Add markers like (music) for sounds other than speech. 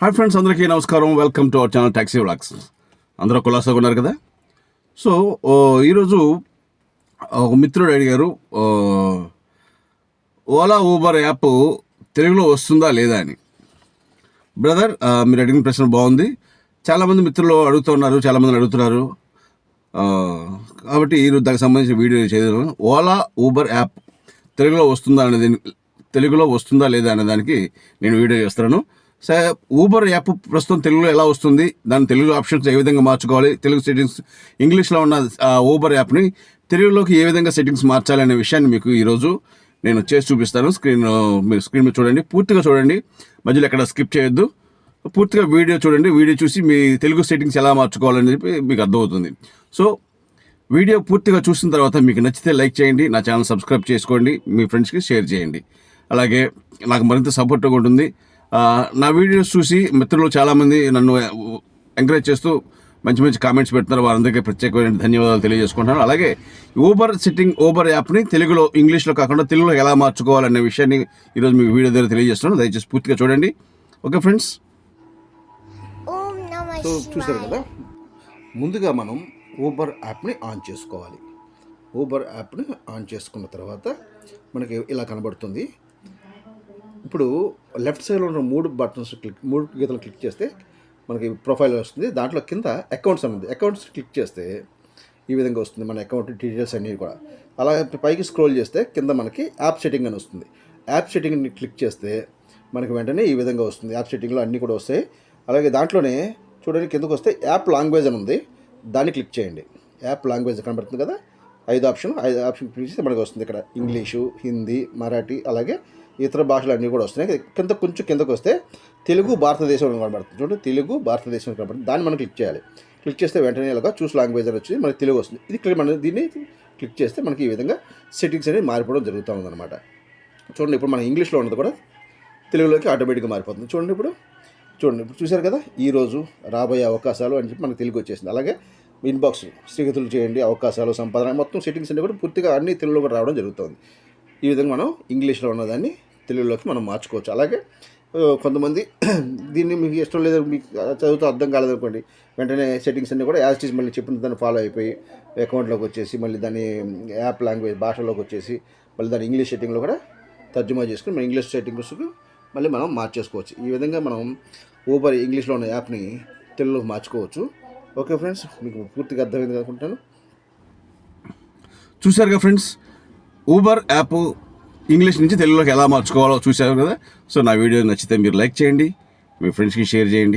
Hi friends అందరికీ నమస్కారం. Welcome to our channel taxi vlogs అందరూ కులాసాగా ఉన్నారు కదా? సో ఈరోజు ఒక మిత్రుడు అడిగారు ఓలా ఊబర్ యాప్ తెలుగులో వస్తుందా లేదా అని. బ్రదర్ మీరు అడిగిన ప్రశ్న బాగుంది. చాలామంది మిత్రులు అడుగుతున్నారు చాలామంది అడుగుతున్నారు. కాబట్టి ఈరోజు దానికి సంబంధించిన వీడియో చేయడం ఓలా ఊబర్ యాప్ తెలుగులో వస్తుందా అనేది తెలుగులో వస్తుందా లేదా అనే దానికి నేను వీడియో చేస్తున్నాను సార్ ఊబర్ యాప్ ప్రస్తుతం తెలుగులో ఎలా వస్తుంది? దాని తెలుగు ఆప్షన్స్ ఏ విధంగా మార్చుకోవాలి? తెలుగు సెట్టింగ్స్ ఇంగ్లీష్లో ఉన్న ఆ ఊబర్ యాప్ని తెలుగులోకి ఏ విధంగా సెట్టింగ్స్ మార్చాలి అనే విషయాన్ని మీకు ఈరోజు నేను చేసి చూపిస్తాను. స్క్రీన్ మీరు స్క్రీన్ మీద చూడండి. పూర్తిగా చూడండి. మధ్యలో ఎక్కడ స్కిప్ చేయొద్దు. పూర్తిగా వీడియో చూడండి. వీడియో చూసి మీ తెలుగు సెట్టింగ్స్ ఎలా మార్చుకోవాలని చెప్పి మీకు అర్థమవుతుంది. సో వీడియో పూర్తిగా చూసిన తర్వాత మీకు నచ్చితే లైక్ చేయండి. నా ఛానల్ సబ్స్క్రైబ్ చేసుకోండి. మీ ఫ్రెండ్స్కి షేర్ చేయండి. అలాగే నాకు మరింత సపోర్ట్గా ఉంటుంది. నా వీడియోస్ చూసి మిత్రులు చాలామంది నన్ను ఎంకరేజ్ చేస్తూ మంచి మంచి కామెంట్స్ పెడుతున్నారు. వారందరికీ ప్రత్యేకమైన ధన్యవాదాలు తెలియజేసుకుంటున్నాను. అలాగే ఊబర్ సిట్టింగ్ ఊబర్ యాప్ని తెలుగులో ఇంగ్లీష్లో కాకుండా తెలుగులో ఎలా మార్చుకోవాలనే విషయాన్ని ఈరోజు మీ వీడియో ద్వారా తెలియజేస్తున్నాను. దయచేసి పూర్తిగా చూడండి. Okay friends? ఓం నమ సో చూసారు శివాయ కదా? ముందుగా మనం ఊబర్ యాప్ని ఆన్ చేసుకోవాలి. ఊబర్ యాప్ని ఆన్ చేసుకున్న తర్వాత మనకి ఇలా కనబడుతుంది? ఇప్పుడు లెఫ్ట్ సైడ్లో ఉన్న మూడు బటన్స్ క్లిక్ మూడు గీతలు క్లిక్ చేస్తే మనకి ప్రొఫైల్ వస్తుంది. దాంట్లో కింద అకౌంట్స్ అని ఉంది అకౌంట్స్ క్లిక్ చేస్తే ఈ విధంగా వస్తుంది మన అకౌంట్ డీటెయిల్స్ అన్నీ కూడా. అలా పైకి స్క్రోల్ చేస్తే కింద మనకి యాప్ సెట్టింగ్ అని వస్తుంది. యాప్ సెట్టింగ్ని క్లిక్ చేస్తే మనకి వెంటనే ఈ విధంగా వస్తుంది. యాప్ సెట్టింగ్లో అన్నీ కూడా వస్తాయి. అలాగే దాంట్లోనే చూడండి కిందకు వస్తే యాప్ లాంగ్వేజ్ అని ఉంది. దాన్ని క్లిక్ చేయండి. యాప్ లాంగ్వేజ్ కనబడుతుంది కదా? ఐదు ఆప్షన్ ఐదు ఆప్షన్ క్లిక్ చేస్తే మనకు వస్తుంది. ఇక్కడ ఇంగ్లీషు హిందీ మరాఠీ అలాగే ఇతర భాషలు అన్నీ కూడా వస్తున్నాయి. కింద కొంచెం కిందకు వస్తే తెలుగు భారతదేశంలో కనబడుతుంది. చూడండి తెలుగు భారతదేశం కనబడుతుంది. దాన్ని మనం క్లిక్ చేయాలి. క్లిక్ చేస్తే వెంటనే ఇలాగా చూస్ లాంగ్వేజ్ అని వచ్చి మనకి తెలుగు వస్తుంది. ఇది క్లిక్ మన దీన్ని క్లిక్ చేస్తే మనకి ఈ విధంగా సెట్టింగ్స్ అనేది మారిపోవడం జరుగుతూ ఉందన్నమాట. చూడండి ఇప్పుడు మన ఇంగ్లీష్లో ఉన్నది కూడా తెలుగులోకి ఆటోమేటిక్గా మారిపోతుంది. చూడండి ఇప్పుడు. చూడండి ఇప్పుడు చూశారు కదా ఈరోజు రాబోయే అవకాశాలు అని చెప్పి మనకు తెలుగు వచ్చేసింది. అలాగే ఇన్బాక్స్ స్నేహితులు చేయండి అవకాశాలు సంపాదన మొత్తం సెట్టింగ్స్ అన్ని కూడా పూర్తిగా అన్ని తెలుగులో కూడా రావడం జరుగుతుంది. ఈ విధంగా మనం ఇంగ్లీష్లో ఉన్నదాన్ని తెలుగులోకి మనం మార్చుకోవచ్చు. అలాగే కొంతమంది (clears throat) దీన్ని మీకు ఇష్టం లేదు మీకు చదువుతూ అర్థం కాలేదనుకోండి వెంటనే సెట్టింగ్స్ అన్ని కూడా యాజ్ మళ్ళీ చెప్పిన దాన్ని ఫాలో అయిపోయి అకౌంట్లోకి వచ్చేసి మళ్ళీ దాన్ని యాప్ లాంగ్వేజ్ భాషలోకి వచ్చేసి మళ్ళీ దాని ఇంగ్లీష్ సెట్టింగ్లో కూడా తర్జుమా చేసుకుని మన ఇంగ్లీష్ సెట్టింగ్స్కి మళ్ళీ మనం మార్చేసుకోవచ్చు. ఈ విధంగా మనం ఊబర్ ఇంగ్లీష్లో ఉన్న యాప్ని తెలుగులోకి మార్చుకోవచ్చు. ఓకే ఫ్రెండ్స్ మీకు పూర్తిగా అర్థమైంది అనుకుంటాను. చూశారుగా ఫ్రెండ్స్ ఊబర్ యాప్ ఇంగ్లీష్ నుంచి తెలుగులోకి ఎలా మార్చుకోవాలో చూశారు కదా. సో నా వీడియో నచ్చితే మీరు లైక్ చేయండి మీ ఫ్రెండ్స్కి షేర్ చేయండి.